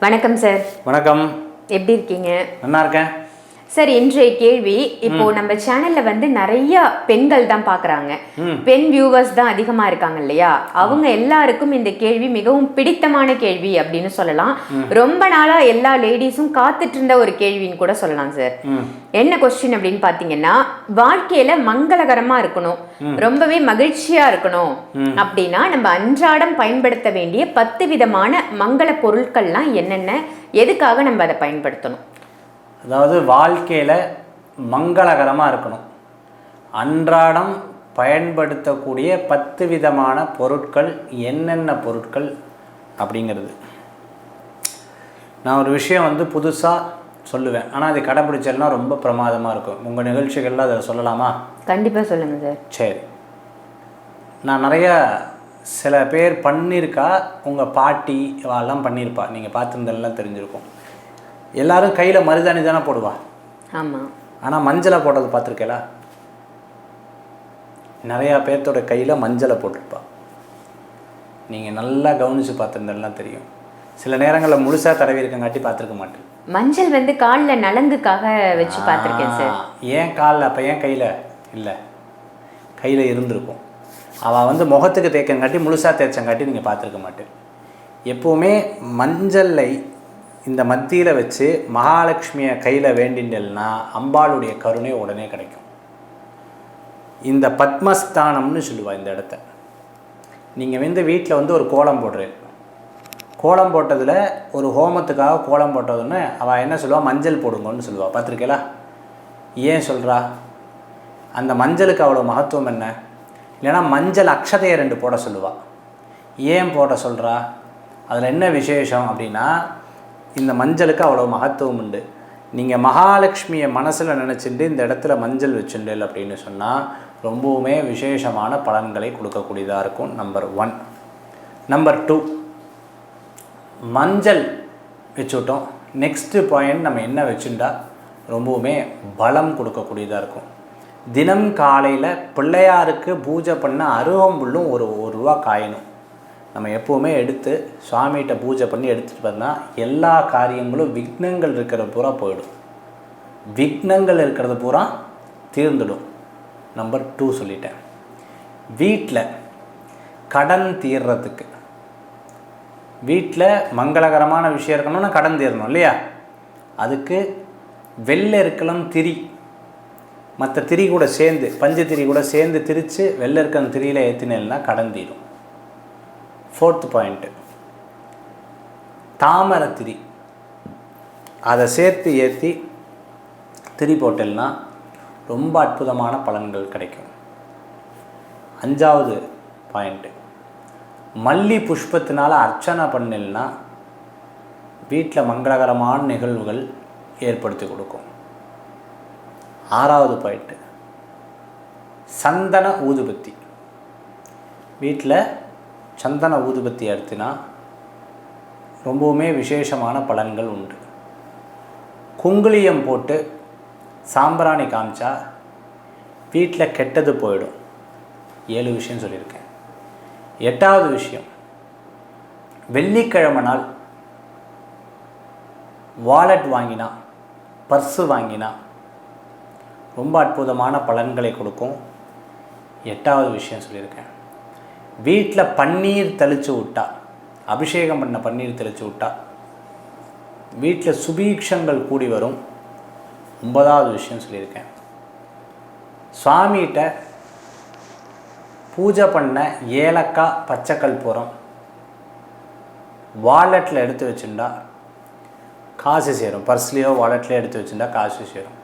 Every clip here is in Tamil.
வணக்கம் சார். வணக்கம். எப்படி இருக்கீங்க? நல்லா இருக்கேன். சார் இன்றைய கேள்வி இப்போ நம்ம சேனல்ல வந்து நிறைய பெண்கள் தான் பாக்குறாங்க பெண் வியூவர்ஸ் தான் அதிகமா இருக்காங்க இல்லையா? அவங்க எல்லாருக்கும் இந்த கேள்வி மிகவும் பிடித்தமான கேள்வி அப்படின்னு சொல்லலாம். ரொம்ப நாளா எல்லா லேடிஸும் காத்துட்டு இருந்த ஒரு கேள்வின்னு கூட சொல்லலாம் சார். என்ன கொஸ்டின் அப்படின்னு பாத்தீங்கன்னா வாழ்க்கையில மங்களகரமா இருக்கணும். ரொம்பவே மகிழ்ச்சியா இருக்கணும். அப்படின்னா நம்ம அன்றாடம் பயன்படுத்த வேண்டிய பத்து விதமான மங்கள பொருட்கள்லாம் என்னென்ன எதுக்காக நம்ம அதை பயன்படுத்தணும்? அதாவது வாழ்க்கையில் மங்களகரமாக இருக்கணும். அன்றாடம் பயன்படுத்தக்கூடிய பத்து விதமான பொருட்கள் என்னென்ன பொருட்கள் அப்படிங்கிறது. நான் ஒரு விஷயம் வந்து புதுசாக சொல்லுவேன். ஆனால் அதை கடைப்பிடிச்சல்னா ரொம்ப பிரமாதமாக இருக்கும். உங்கள் நிகழ்ச்சிகளில் அதை சொல்லலாமா? கண்டிப்பா சொல்லுங்க சார். சரி. நான் நிறைய சில பேர் பண்ணியிருக்கா உங்கள் பாட்டி எல்லாம் பண்ணியிருப்பா. நீங்கள் பார்த்துருந்தெல்லாம் தெரிஞ்சிருக்கும். எல்லாரும் கையில் மருதாணி தானே போடுவா? ஆமா. ஆனால் மஞ்சளை போட்டது பார்த்துருக்கேளா? நிறையா பேர்த்தோட கையில் மஞ்சளை போட்டிருப்பா. நீங்கள் நல்லா கவனித்து பார்த்துருந்தெல்லாம் தெரியும். சில நேரங்களில் முழுசாக தடவி இருக்கங்காட்டி பார்த்துருக்க மாட்டேன். மஞ்சள் வந்து கால்ல நலங்குக்காக வச்சு பார்த்திருக்கேன் சார். ஏன் காலில்? அப்போ ஏன் கையில்? இல்லை. கையில் இருந்திருக்கும். அவள் வந்து முகத்துக்கு தேய்க்கங்காட்டி முழுசாக தேய்ச்சங்காட்டி நீங்கள் பார்த்துருக்க மாட்டேன். எப்போவுமே மஞ்சளை இந்த மத்தியில் வச்சு மகாலட்சுமியை கையில் வேண்டின்னா அம்பாளுடைய கருணை உடனே கிடைக்கும். இந்த பத்மஸ்தானம்னு சொல்லுவாள் இந்த இடத்த. நீங்கள் வந்து வீட்டில் வந்து ஒரு கோலம் போடுறேன். கோலம் போட்டதில் ஒரு ஹோமத்துக்காக கோலம் போட்டதுன்னு அவள் என்ன சொல்லுவாள் மஞ்சள் போடுங்கன்னு சொல்லுவாள் பார்த்துருக்கீங்களா? ஏன் சொல்கிறா அந்த மஞ்சளுக்கு அவ்வளோ மகத்துவம் என்ன? இல்லைன்னா மஞ்சள் அக்ஷதையை ரெண்டு போட சொல்லுவாள் ஏன் போட சொல்கிறா அதில் என்ன விசேஷம் அப்படின்னா இந்த மஞ்சளுக்கு அவ்வளோ மகத்துவம் உண்டு. நீங்கள் மகாலட்சுமியை மனசில் நினச்சிட்டு இந்த இடத்துல மஞ்சள் வச்சுண்டல் அப்படின்னு சொன்னால் ரொம்பவுமே விசேஷமான பலன்களை கொடுக்கக்கூடியதாக இருக்கும். நம்பர் ஒன் நம்பர் டூ மஞ்சள் வச்சுட்டோம். நெக்ஸ்ட்டு பாயிண்ட் நம்ம என்ன வச்சுட்டா ரொம்பவுமே பலம் கொடுக்கக்கூடியதாக இருக்கும். தினம் காலையில் பிள்ளையாருக்கு பூஜை பண்ண அருகம்புல்லும் ஒரு ஒரு ரூபா காயணும் நம்ம எப்போவுமே எடுத்து சுவாமிகிட்ட பூஜை பண்ணி எடுத்துகிட்டு வந்தால் எல்லா காரியங்களும் விக்னங்கள் இருக்கிறது பூரா போயிடும். விக்னங்கள் இருக்கிறது பூரா தீர்ந்துடும். நம்பர் டூ சொல்லிட்டேன். வீட்டில் கடன் தீர்றதுக்கு. வீட்டில் மங்களகரமான விஷயம் இருக்கணும்னா கடன் தீரணும் இல்லையா? அதுக்கு வெள்ளை இருக்கலாம் திரி. மற்ற திரி கூட சேர்ந்து பஞ்சத்திரி திரி கூட சேர்ந்து திரித்து வெள்ளை இருக்கிற திரியில் ஏற்றினேன்னா கடன் தீரும். ஃபோர்த் பாயிண்ட்டு தாமரை திரி அதை சேர்த்து ஏற்றி திரி போட்டேன்னா ரொம்ப அற்புதமான பலன்கள் கிடைக்கும். அஞ்சாவது பாயிண்ட்டு மல்லி புஷ்பத்தினால் அர்ச்சனை பண்ணில்னா வீட்டில் மங்களகரமான நிகழ்வுகள் ஏற்படுத்தி கொடுக்கும். ஆறாவது பாயிண்ட்டு சந்தன ஊதுபத்தி. வீட்டில் சந்தன ஊதுபத்தி எடுத்தினா ரொம்பவுமே விசேஷமான பலன்கள் உண்டு. குங்குளியம் போட்டு சாம்பிராணி காமிச்சா வீட்டில் கெட்டது போயிடும். ஏழு விஷயம் சொல்லியிருக்கேன். எட்டாவது விஷயம் வெள்ளிக்கிழமை நாள் வாலெட் வாங்கினா பர்ஸு வாங்கினா ரொம்ப அற்புதமான பலன்களை கொடுக்கும். எட்டாவது விஷயம் சொல்லியிருக்கேன். வீட்டில் பன்னீர் தெளித்து விட்டா அபிஷேகம் பண்ண பன்னீர் தெளித்து விட்டா வீட்டில் சுபீக்ஷங்கள் கூடி வரும். ஒன்பதாவது விஷயம் சொல்லியிருக்கேன். சுவாமிகிட்ட பூஜை பண்ண ஏலக்காய் பச்சைக்கல் போகிறோம் வாலெட்டில் எடுத்து வச்சுருந்தா காசு சேரும். பர்ஸ்லேயோ வாலெட்லேயோ எடுத்து வச்சுருந்தா காசு சேரும்.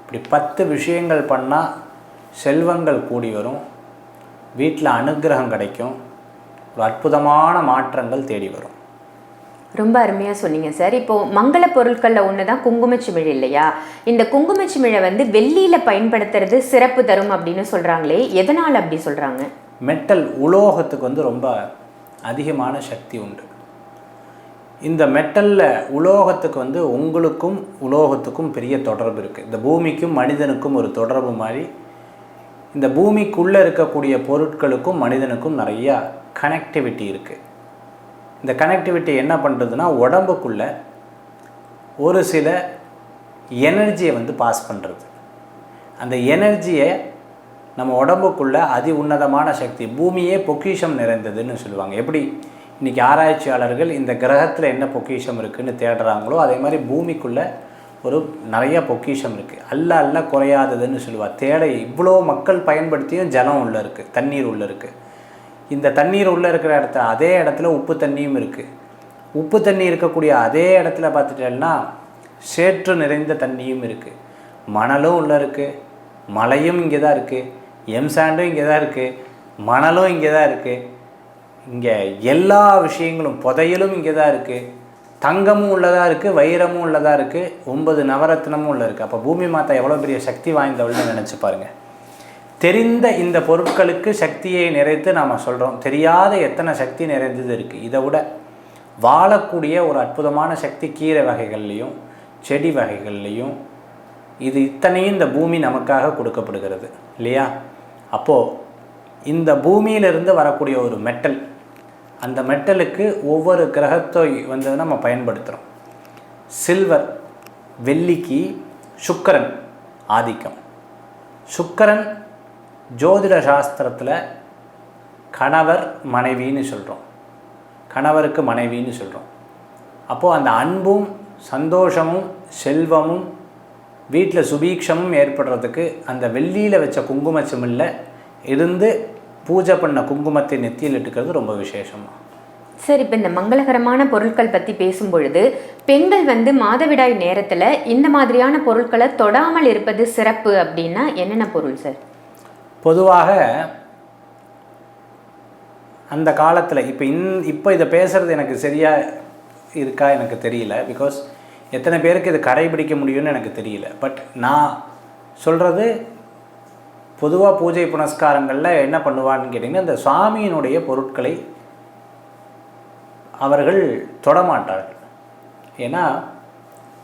இப்படி பத்து விஷயங்கள் பண்ணால் செல்வங்கள் கூடி வரும். வீட்டில் அனுக்கிரகம் கிடைக்கும். ஒரு அற்புதமான மாற்றங்கள் தேடி வரும். ரொம்ப அருமையா சொன்னீங்க சார். இப்போ மங்கள பொருட்கள்ல ஒண்ணுதான் குங்குமச்சிமிழ் இல்லையா? இந்த குங்குமச்சிமிழை வந்து வெள்ளியில பயன்படுத்துறது சிறப்பு தரும் அப்படின்னு சொல்றாங்களே எதனால அப்படி சொல்றாங்க? மெட்டல் உலோகத்துக்கு வந்து ரொம்ப அதிகமான சக்தி உண்டு. இந்த மெட்டலில் உலோகத்துக்கு வந்து உங்களுக்கும் உலோகத்துக்கும் பெரிய தொடர்பு இருக்குது இந்த பூமிக்கும் மனிதனுக்கும் ஒரு தொடர்பு மாதிரி இந்த பூமிக்குள்ளே இருக்கக்கூடிய பொருட்களுக்கும் மனிதனுக்கும் நிறையா கனெக்டிவிட்டி இருக்குது இந்த கனெக்டிவிட்டி என்ன பண்ணுறதுன்னா உடம்புக்குள்ள ஒரு சில எனர்ஜியை வந்து பாஸ் பண்ணுறது அந்த எனர்ஜியை நம்ம உடம்புக்குள்ள அதி உன்னதமான சக்தி பூமியே பொக்கிஷம் நிறைந்ததுன்னு சொல்லுவாங்க. எப்படி? இன்றைக்கி ஆராய்ச்சியாளர்கள் இந்த கிரகத்தில் என்ன பொக்கிஷம் இருக்குன்னு தேடுறாங்களோ அதே மாதிரி பூமிக்குள்ளே ஒரு நிறைய பொக்கிஷம் இருக்குது அல்ல அல்ல குறையாததுன்னு சொல்லுவா. தேடை இவ்வளோ மக்கள் பயன்படுத்தியும் ஜலம் உள்ளே இருக்குது தண்ணீர் உள்ளே இருக்குது இந்த தண்ணீர் உள்ளே இருக்கிற இடத்துல அதே இடத்துல உப்பு தண்ணியும் இருக்குது உப்பு தண்ணி இருக்கக்கூடிய அதே இடத்துல பார்த்துட்டேன்னா சேற்று நிறைந்த தண்ணியும் இருக்குது மணலும் உள்ளே இருக்குது மலையும் இங்கே தான் இருக்குது எம்சாண்டும் இங்கே தான் இருக்குது மணலும் இங்கே தான் இருக்குது இங்கே எல்லா விஷயங்களும் புதையலும் இங்கே தான் இருக்குது தங்கமும் உள்ளதாக இருக்குது வைரமும் உள்ளதாக இருக்குது ஒன்பது நவரத்னமும் உள்ள இருக்குது அப்போ பூமி மாதா எவ்வளோ பெரிய சக்தி வாய்ந்தவள்னு நினச்சி பாருங்கள் தெரிந்த இந்த பொருட்களுக்கு சக்தியை நிறைத்து நாம் சொல்கிறோம் தெரியாத எத்தனை சக்தி நிறைந்தது இருக்குது இதை விட வாழக்கூடிய ஒரு அற்புதமான சக்தி கீரை வகைகள்லையும் செடி வகைகள்லையும் இது இத்தனையும் இந்த பூமி நமக்காக கொடுக்கப்படுகிறது. இல்லையா? அப்போது இந்த பூமியிலிருந்து வரக்கூடிய ஒரு மெட்டல் அந்த மெட்டலுக்கு ஒவ்வொரு கிரகத்தை வந்து நம்ம பயன்படுத்துகிறோம் சில்வர் வெள்ளிக்கு சுக்கரன் ஆதிக்கம். சுக்கரன் ஜோதிட சாஸ்திரத்தில் கணவர் மனைவின்னு சொல்கிறோம் கணவருக்கு மனைவின்னு சொல்கிறோம் அப்போது அந்த அன்பும் சந்தோஷமும் செல்வமும் வீட்டில் சுபீக்ஷமும் ஏற்படுறதுக்கு அந்த வெள்ளியில் வச்ச குங்கும சிமிழில் இருந்து பூஜை பண்ண குங்குமத்தை நெத்தியில் இட்டுக்கிறது ரொம்ப விசேஷமா. சார் இப்போ இந்த மங்களகரமான பொருட்கள் பற்றி பேசும் பொழுது பெண்கள் வந்து மாதவிடாய் நேரத்தில் இந்த மாதிரியான பொருட்களை தொடாமல் இருப்பது சிறப்பு அப்படின்னா என்னென்ன பொருள் சார்? பொதுவாக அந்த காலத்தில் இப்போ இன் இப்போ இதை பேசுகிறது எனக்கு சரியாக இருக்கா எனக்கு தெரியல. பிகாஸ் எத்தனை பேருக்கு இது கடைபிடிக்க முடியும்னு எனக்கு தெரியல. பட் நான் சொல்கிறது பொதுவாக பூஜை புனஸ்காரங்களில் என்ன பண்ணுவான்னு கேட்டிங்கன்னா இந்த சுவாமியினுடைய பொருட்களை அவர்கள் தொடமாட்டார்கள். ஏன்னா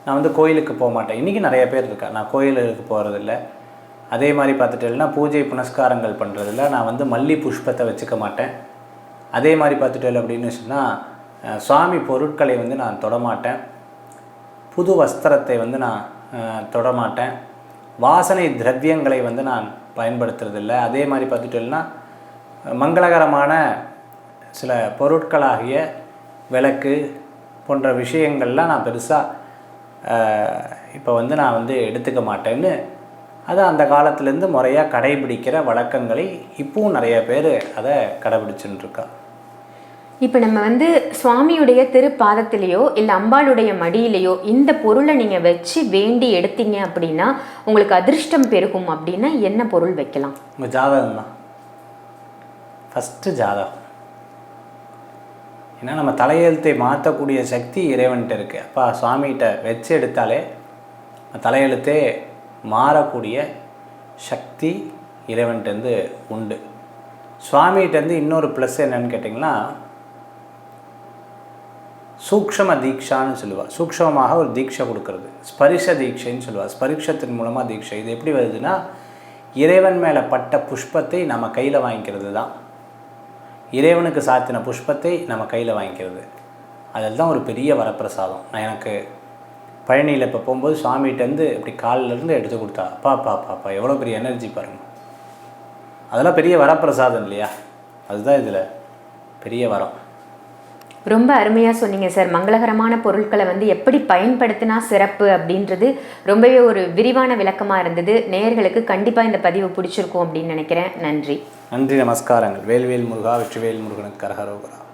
நான் வந்து கோயிலுக்கு போக மாட்டேன். இன்றைக்கி நிறைய பேர் இருக்கா? நான் கோயிலுக்கு போகிறதில்ல அதே மாதிரி பார்த்துட்டேன்னா பூஜை புனஸ்காரங்கள் பண்ணுறதில்ல நான் வந்து மல்லி புஷ்பத்தை வச்சுக்க மாட்டேன். அதே மாதிரி பார்த்துட்டேன் அப்படின்னு சொன்னால் சுவாமி பொருட்களை வந்து நான் தொடமாட்டேன். புது வஸ்திரத்தை வந்து நான் தொடமாட்டேன். வாசனை திரவியங்களை வந்து நான் பயன்படுத்துறதில்ல. அதே மாதிரி பார்த்துட்டோம்னா மங்களகரமான சில பொருட்களாகிய விளக்கு போன்ற விஷயங்கள்லாம் நான் பெருசாக இப்போ வந்து நான் வந்து எடுத்துக்க மாட்டேன்னு அதை அந்த காலத்துலேருந்து முறையாக கடைபிடிக்கிற வழக்கங்களை இப்பவும் நிறைய பேர் அதை கடைபிடிச்சுன்னு இப்போ நம்ம வந்து சுவாமியுடைய திருப்பாதத்திலேயோ இல்லை அம்பாளுடைய மடியிலேயோ இந்த பொருளை நீங்கள் வச்சு வேண்டி எடுத்தீங்க அப்படின்னா உங்களுக்கு அதிர்ஷ்டம் பெருகும் அப்படின்னா என்ன பொருள் வைக்கலாம்? உங்கள் ஜாதகம் தான். ஃபஸ்ட்டு ஜாதகம். ஏன்னா நம்ம தலையெழுத்தை மாற்றக்கூடிய சக்தி இறைவன்கிட்ட இருக்குது அப்பா சுவாமிகிட்ட வச்சு எடுத்தாலே தலையெழுத்தே மாறக்கூடிய சக்தி இறைவன்கிட்டேருந்து உண்டு. சுவாமிகிட்டேருந்து இன்னொரு ப்ளஸ் என்னன்னு கேட்டிங்கன்னா சூக்ஷம தீக்ஷான்னு சொல்லுவாள் சூக்ஷமமாக ஒரு தீட்சை கொடுக்கறது. ஸ்பரிஷ தீட்சைன்னு சொல்லுவாள் ஸ்பரிஷத்தின் மூலமாக தீட்சை இது எப்படி வருதுன்னா இறைவன் மேலே பட்ட புஷ்பத்தை நம்ம கையில் வாங்கிக்கிறது தான். இறைவனுக்கு சாத்தின புஷ்பத்தை நம்ம கையில் வாங்கிக்கிறது. அதில் தான் ஒரு பெரிய வரப்பிரசாதம். நான் எனக்கு பழனியில் இப்போ போகும்போது சுவாமிகிட்டேருந்து இப்படி காலிலேருந்து எடுத்து கொடுத்தா அப்பா அப்பா அப்பா அப்பா எவ்வளோ பெரிய எனர்ஜி பாருங்கள் அதெல்லாம் பெரிய வரப்பிரசாதம் இல்லையா? அதுதான் இதில் பெரிய வரம். ரொம்ப அருமையாக சொன்னீங்க சார். மங்களகரமான பொருட்களை வந்து எப்படி பயன்படுத்தினா சிறப்பு அப்படின்றது ரொம்பவே ஒரு விரிவான விளக்கமாக இருந்தது. நேயர்களுக்கு கண்டிப்பாக இந்த பதிவு பிடிச்சிருக்கும் அப்படின்னு நினைக்கிறேன். நன்றி. நன்றி நமஸ்காரங்கள். வேல்வேல் முருகா வெற்றிவேல் முருகனுக்கு கரகரோகரா.